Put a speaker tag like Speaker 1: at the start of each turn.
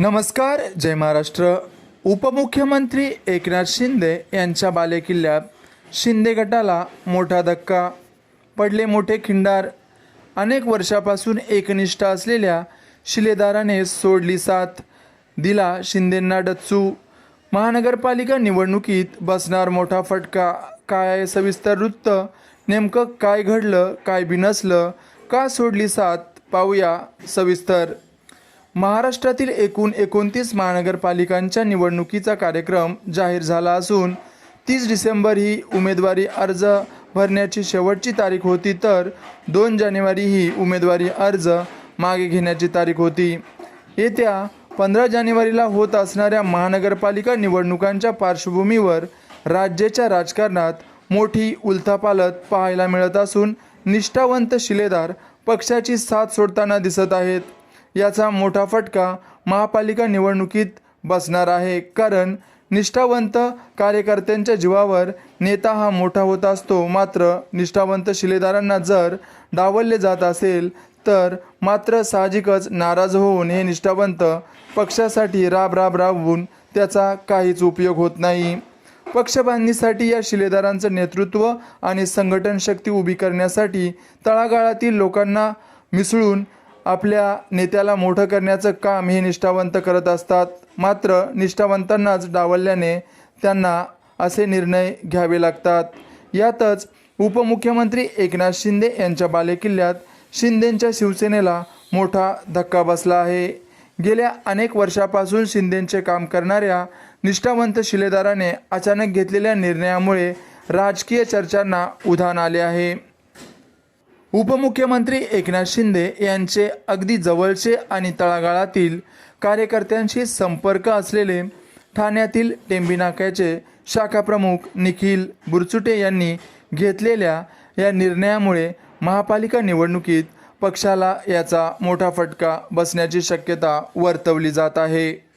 Speaker 1: नमस्कार जय महाराष्ट्र. उपमुख्यमंत्री एकनाथ शिंदे यांच्या बालेकिल्ल्यात शिंदे गटाला मोठा धक्का. पडले मोठे खिंडार. अनेक वर्षापासून एकनिष्ठ असलेल्या शिलेदाराने सोडली साथ. दिला शिंदेंना डच्चू. महानगरपालिका निवडणुकीत बसणार मोठा फटका. काय सविस्तर वृत्त? नेमकं काय घडलं? काय बिनसलं का सोडली साथ? पाहूया सविस्तर. महाराष्ट्रातील एकूण एकोणतीस महानगरपालिकांच्या निवडणुकीचा कार्यक्रम जाहीर झाला असून तीस डिसेंबर ही उमेदवारी अर्ज भरण्याची शेवटची तारीख होती तर दोन जानेवारी ही उमेदवारी अर्ज मागे घेण्याची तारीख होती. येत्या पंधरा जानेवारीला होत असणाऱ्या महानगरपालिका निवडणुकांच्या पार्श्वभूमीवर राज्याच्या राजकारणात मोठी उलथापालथ पाहायला मिळत असून निष्ठावंत शिलेदार पक्षाची साथ सोडताना दिसत आहेत. याचा मोठा फटका महापालिका निवडणुकीत बसणार आहे. कारण निष्ठावंत कार्यकर्त्यांच्या जीवावर नेता हा मोठा होत असतो. मात्र निष्ठावंत शिलेदारांना जर डावलले जात असेल तर मात्र साहजिकच नाराज होऊन हे निष्ठावंत पक्षासाठी राब राब राबवून त्याचा काहीच उपयोग होत नाही. पक्षबांधणीसाठी या शिलेदारांचं नेतृत्व आणि संघटन शक्ती उभी करण्यासाठी तळागाळातील लोकांना मिसळून आपल्या नेत्याला मोठं करण्याचं काम हे निष्ठावंत करत असतात. मात्र निष्ठावंतांनाच डावलल्याने त्यांना असे निर्णय घ्यावे लागतात. यातच उपमुख्यमंत्री एकनाथ शिंदे यांच्या बालेकिल्ल्यात शिंदेंच्या शिवसेनेला मोठा धक्का बसला आहे. गेल्या अनेक वर्षापासून शिंदेंचे काम करणाऱ्या निष्ठावंत शिलेदाराने अचानक घेतलेल्या निर्णयामुळे राजकीय चर्चांना उधाण आले आहे. उपमुख्यमंत्री एकनाथ शिंदे यांचे अगदी जवळचे आणि तळागाळातील कार्यकर्त्यांशी संपर्क असलेले ठाण्यातील टेंबी नाक्याचे शाखाप्रमुख निखिल बुरचुटे यांनी घेतलेल्या या निर्णयामुळे महापालिका निवडणुकीत पक्षाला याचा मोठा फटका बसण्याची शक्यता वर्तवली जात आहे.